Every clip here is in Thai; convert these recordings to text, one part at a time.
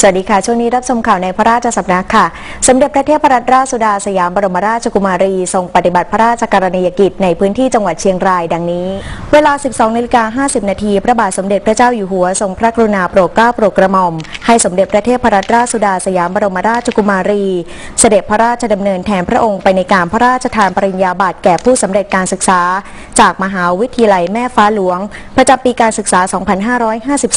สวัสดีค่ะ ช่วงนี้รับชมข่าวในพระราชสำนักค่ะ สมเด็จพระเทพรัตนราชสุดาสยามบรมราชกุมารี ทรงปฏิบัติพระราชกรณียกิจในพื้นที่จังหวัดเชียงรายดังนี้ เวลา 12นาฬิกา50 นาที พระบาทสมเด็จพระเจ้าอยู่หัวทรงพระกรุณาโปรดเกล้าโปรดกระหม่อม ให้สมเด็จพระเทพรัตนราชสุดาสยามบรมราชกุมารี เสด็จพระราชดำเนินแทนพระองค์ไปในการพระราชทานปริญญาบัตรแก่ผู้สำเร็จการศึกษาจากมหาวิทยาลัยแม่ฟ้าหลวง ประจำปีการศึกษา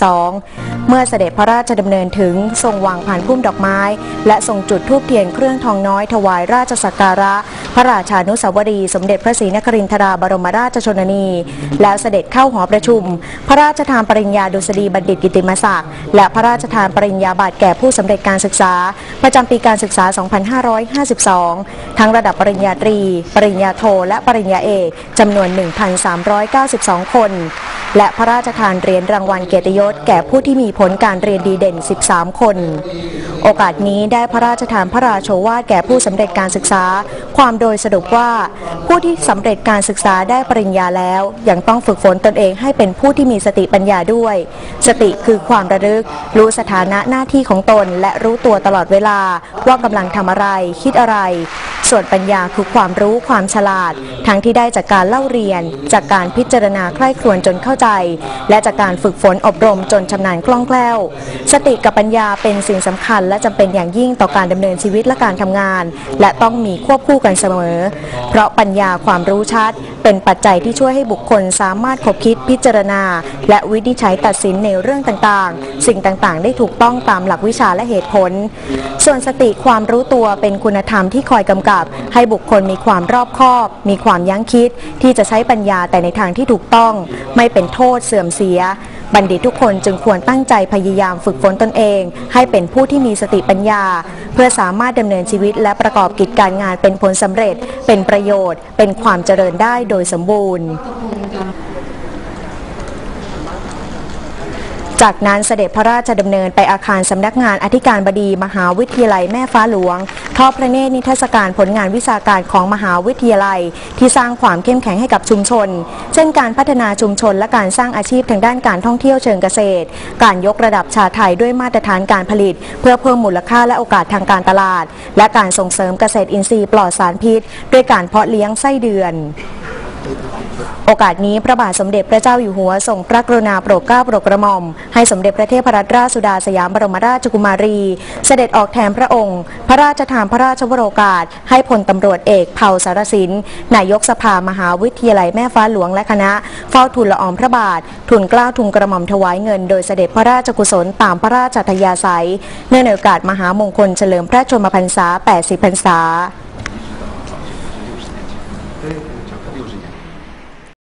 2552 เมื่อเสด็จพระราชดำเนินถึงทรงวางผ่านพุ่มดอกไม้ และทรงจุดธูปเทียนเครื่องทองน้อยถวายราชสักการะ พระราชานุสาวรีย์สมเด็จพระศรีนครินทราบรมราชชนนี แล้วเสด็จเข้าหอประชุม พระราชทานปริญญาดุษฎีบัณฑิตกิติมศักดิ์และพระราชทานปริญญาบัตรแก่ผู้สำเร็จการศึกษา ประจำปีการศึกษา 2552 ทั้งระดับปริญญาตรี ปริญญาโท และปริญญาเอกจำนวนหนึ่ง1,392 คน และพระราชทานเหรียญรางวัลเกียรติยศแก่ผู้ที่มีผลการเรียนดีเด่น 13 คน โอกาสนี้ได้พระราชทานพระราโชวาทแก่ผู้สำเร็จการศึกษา ความโดยสรุปว่า ผู้ที่สำเร็จการศึกษาได้ปริญญาแล้ว ยังต้องฝึกฝนตนเองให้เป็นผู้ที่มีสติปัญญาด้วย สติคือความระลึก รู้สถานะหน้าที่ของตนและรู้ตัวตลอดเวลาว่ากำลังทำอะไร คิดอะไรส่วนปัญญาคือความรู้ความฉลาด ทั้งที่ได้จากการเล่าเรียน จากการพิจารณาใคร่ครวญจนเข้าใจ และจากการฝึกฝนอบรมจนชำนาญคล่องแคล่ว สติกับปัญญาเป็นสิ่งสำคัญ และจำเป็นอย่างยิ่งต่อการดำเนินชีวิตและการทำงาน และต้องมีควบคู่กันเสมอ เพราะปัญญาความรู้ชัดเป็นปัจจัยที่ช่วยให้บุคคลสามารถคบคิดพิจารณา และวินิจฉัยตัดสินในเรื่องต่างๆ สิ่งต่างๆ ได้ถูกต้องตามหลักวิชาและเหตุผล ส่วนสติความรู้ตัวเป็นคุณธรรมที่คอยกำกับ ให้บุคคลมีความรอบคอบ มีความยั้งคิดที่จะใช้ปัญญาแต่ในทางที่ถูกต้อง ไม่เป็นโทษเสื่อมเสีย บัณฑิตทุกคนจึงควรตั้งใจพยายามฝึกฝนตนเอง ให้เป็นผู้ที่มีสติปัญญา เพื่อสามารถดำเนินชีวิตและประกอบกิจการงานเป็นผลสำเร็จ เป็นประโยชน์ เป็นความเจริญได้โดยสมบูรณ์ จากนั้นเสด็จพระราชดำเนินไปอาคารสำนักงานอธิการบดีมหาวิทยาลัยแม่ฟ้าหลวงทอดพระเนตรนิทรรศการผลงานวิชาการของมหาวิทยาลัย ที่สร้างความเข้มแข็งให้กับชุมชน เช่นการพัฒนาชุมชนและการสร้างอาชีพทางด้านการท่องเที่ยวเชิงเกษตร การยกระดับชาไทยด้วยมาตรฐานการผลิต เพื่อเพิ่มมูลค่าและโอกาสทางการตลาด และการส่งเสริมเกษตรอินทรีย์ปลอดสารพิษ ด้วยการเพาะเลี้ยงไส้เดือน โอกาสนี้พระบาทสมเด็จพระเจ้าอยู่หัวทรงพระกรุณาโปรดเกล้าโปรดกระหม่อม ให้สมเด็จพระเทพรัตนราชสุดาสยามบรมราชกุมารี เสด็จออกแทนพระองค์ พระราชทานพระราชวโรกาส ให้พลตำรวจเอกเผ่าสารสิน นายกสภามหาวิทยาลัยแม่ฟ้าหลวงและคณะ เฝ้าทูลละอองพระบาททูลเกล้าทูลกระหม่อมถวายเงิน โดยเสด็จพระราชกุศลตามพระราชอัธยาศัยเนื่องในโอกาสมหามงคลเฉลิมพระชนมพรรษา 80 พรรษา